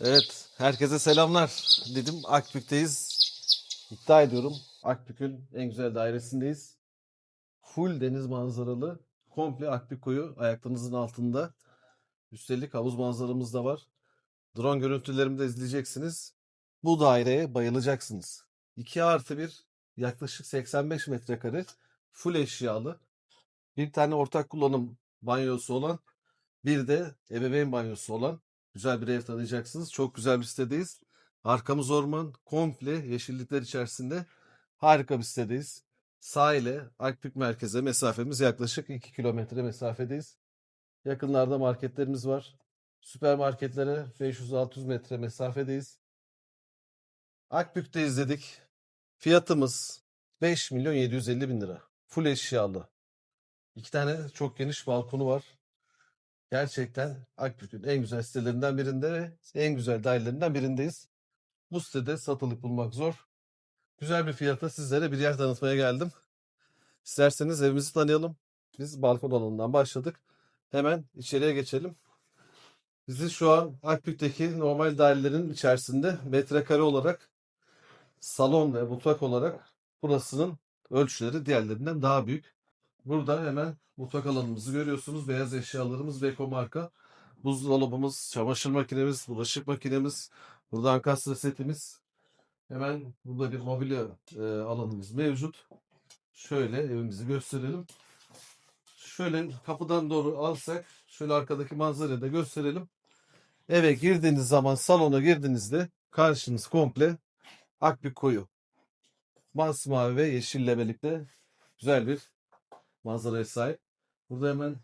Evet, herkese selamlar. Dedim Akbük'teyiz. İddia ediyorum Akbük'ün en güzel dairesindeyiz. Full deniz manzaralı. Komple Akbük koyu ayaklarınızın altında. Üstelik havuz manzaramız da var. Drone görüntülerimi de izleyeceksiniz. Bu daireye bayılacaksınız. 2 artı 1 yaklaşık 85 metrekare full eşyalı. Bir tane ortak kullanım banyosu olan bir de ebeveyn banyosu olan güzel bir ev tanıyacaksınız. Çok güzel bir sitedeyiz. Arkamız orman, komple yeşillikler içerisinde harika bir sitedeyiz. Sahile, Akbük merkeze mesafemiz yaklaşık 2 kilometre mesafedeyiz. Yakınlarda marketlerimiz var. Süpermarketlere 500-600 metre mesafedeyiz. Akbük'teyiz dedik. Fiyatımız 5 milyon 750 bin lira. Full eşyalı. İki tane çok geniş balkonu var. Gerçekten Akbük'ün en güzel sitelerinden birinde ve en güzel dairelerinden birindeyiz. Bu sitede satılık bulmak zor. Güzel bir fiyata sizlere bir yer tanıtmaya geldim. İsterseniz evimizi tanıyalım. Biz balkon alanından başladık. Hemen içeriye geçelim. Bizi şu an Akbük'teki normal dairelerin içerisinde metrekare olarak salon ve mutfak olarak burasının ölçüleri diğerlerinden daha büyük. Burada hemen mutfak alanımızı görüyorsunuz. Beyaz eşyalarımız Beko marka. Buzdolabımız, çamaşır makinemiz, bulaşık makinemiz. Burada ankastre setimiz. Hemen burada bir mobilya e, alanımız mevcut. Şöyle evimizi gösterelim. Şöyle kapıdan doğru alsak şöyle arkadaki manzarayı da gösterelim. Eve girdiğiniz zaman salona girdiğinizde karşınız komple Akbük koyu. Masmavi ve yeşille birlikte güzel bir manzaraya sahip. Burada hemen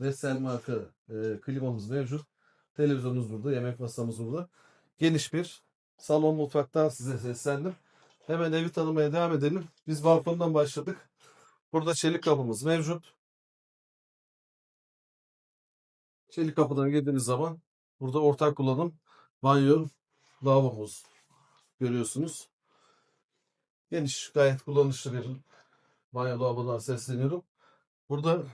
Vestel marka e, klimamız mevcut. Televizyonumuz burada, yemek masamız burada. Geniş bir salon mutfaktan size seslendim. Hemen evi tanımaya devam edelim. Biz balkondan başladık. Burada çelik kapımız mevcut. Çelik kapıdan girdiğiniz zaman burada ortak kullanım banyo, lavabomuz görüyorsunuz. Geniş, gayet kullanışlı bir banyo lavabodan sesleniyorum. Burada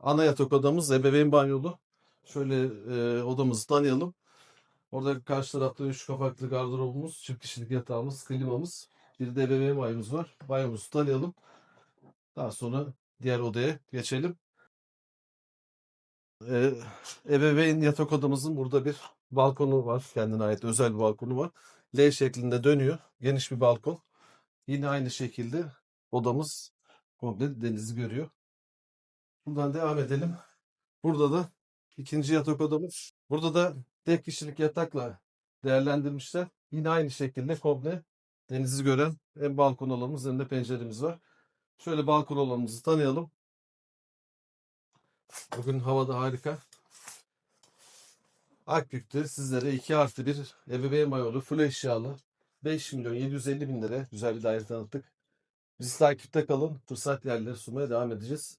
ana yatak odamız ebeveyn banyolu. Şöyle e, odamızı tanıyalım. Orada karşı tarafta üç kapaklı gardırobumuz, çift kişilik yatağımız, klimamız. Bir de ebeveyn banyomuz var. Banyomuzu tanıyalım. Daha sonra diğer odaya geçelim. E, ebeveyn yatak odamızın burada bir balkonu var. Kendine ait özel bir balkonu var. L şeklinde dönüyor. Geniş bir balkon. Yine aynı şekilde odamız komple denizi görüyor. Buradan devam edelim. Burada da ikinci yatak odamız. Burada da tek kişilik yatakla değerlendirmişler. Yine aynı şekilde komple denizi gören hem balkon alanımız hem de penceremiz var. Şöyle balkon alanımızı tanıyalım. Bugün havada harika. Akbük'te sizlere 2 artı 1 ebeveyn mayolu full eşyalı 5 milyon 750 bin lira güzel bir daire tanıttık. Bizi takipte kalın. Fırsat yerleri sunmaya devam edeceğiz.